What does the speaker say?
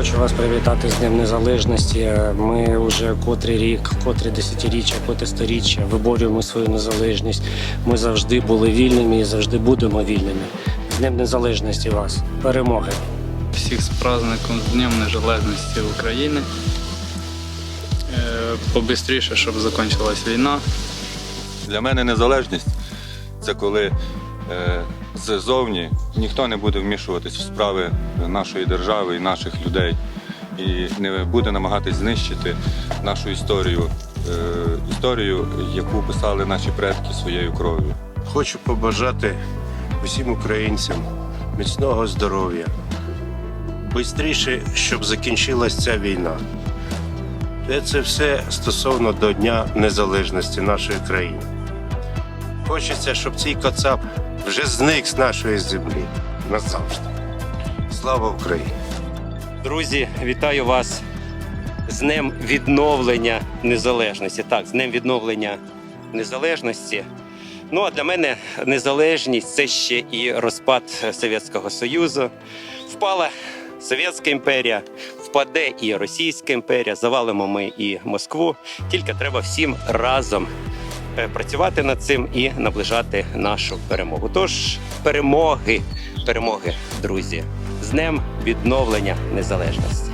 хочу вас привітати з Днем Незалежності. Ми вже котрий рік, котре десятиріччя, котре сторіччя виборюємо свою незалежність. Ми завжди були вільними і завжди будемо вільними. З Днем Незалежності вас. Перемоги! Всіх з праздником з Днем Незалежності України. Е, Побистріше, щоб закінчилась війна. Для мене незалежність це коли е, ззовні ніхто не буде вмішуватись в справи нашої держави і наших людей, і не буде намагатись знищити нашу історію, е, історію, яку писали наші предки своєю кров'ю. Хочу побажати усім українцям міцного здоров'я. Бистріше, щоб закінчилась ця війна. Це все стосовно до Дня Незалежності нашої країни. Хочеться, щоб цей кацап вже зник з нашої землі назавжди. Слава Україні! Друзі, вітаю вас з Днем відновлення незалежності. Так, з Днем відновлення незалежності. Ну а для мене незалежність це ще і розпад Совєтського Союзу. Впала Совєтська імперія, впаде і Російська імперія. Завалимо ми і Москву. Тільки треба всім разом працювати над цим і наближати нашу перемогу. Тож перемоги, перемоги, друзі, з днем відновлення незалежності.